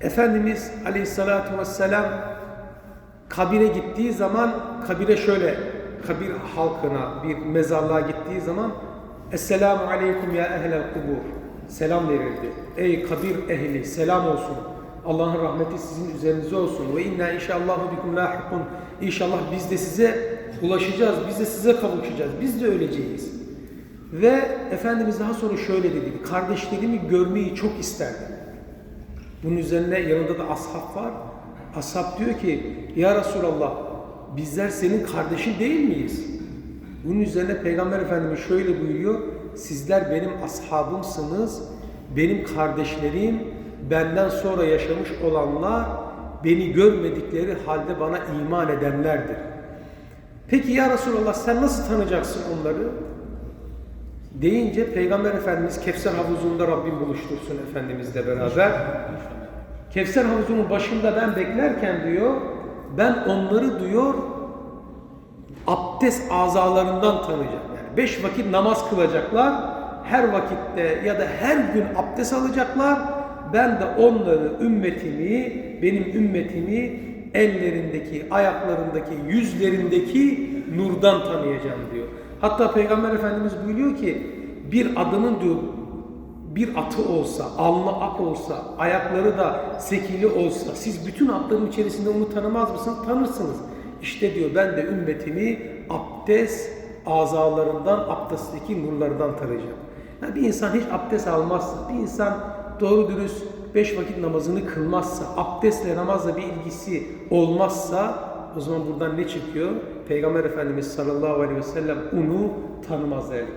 Efendimiz Aleyhisselatü Vesselam kabire gittiği zaman kabire şöyle kabir halkına bir mezarlığa gittiği zaman Esselamu Aleyküm ya ehlel kubur selam verirdi. Ey kabir ehli selam olsun. Allah'ın rahmeti sizin üzerinize olsun. Ve inna inşallahu bikum lahikun. İnşallah biz de size ulaşacağız. Biz de size kavuşacağız. Biz de öleceğiz. Ve Efendimiz daha sonra şöyle dedi. Kardeşlerimi görmeyi çok isterdim. Bunun üzerine yanında da ashab var. Ashab diyor ki Ya Resulallah bizler senin kardeşin değil miyiz? Bunun üzerine Peygamber Efendimiz şöyle buyuruyor. Sizler benim ashabımsınız. Benim kardeşlerim benden sonra yaşamış olanlar beni görmedikleri halde bana iman edenlerdir. Peki ya Resulallah sen nasıl tanıyacaksın onları? Deyince Peygamber Efendimiz Kevser havuzunda Rabbim buluştursun Efendimizle beraber. Kevser havuzunun başında ben beklerken diyor, ben onları diyor abdest azalarından tanıyacağım. Yani beş vakit namaz kılacaklar, her vakitte ya da her gün abdest alacaklar. Ben de onları, ümmetimi, benim ümmetimi ellerindeki, ayaklarındaki, yüzlerindeki nurdan tanıyacağım diyor. Hatta Peygamber Efendimiz buyuruyor ki bir adının diyor bir atı olsa, alnı ak olsa, ayakları da sekili olsa, siz bütün atların içerisinde onu tanımaz mısınız? Tanırsınız. İşte diyor ben de ümmetimi abdest azalarından, abdestteki nurlardan tanıyacağım. Yani bir insan hiç abdest almazsa, bir insan doğru dürüst beş vakit namazını kılmazsa, abdestle namazla bir ilgisi olmazsa o zaman buradan ne çıkıyor? Peygamber Efendimiz sallallahu aleyhi ve sellem onu tanımaz değerli.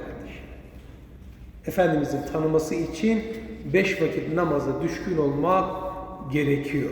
Efendimizin tanıması için beş vakit namaza düşkün olmak gerekiyor.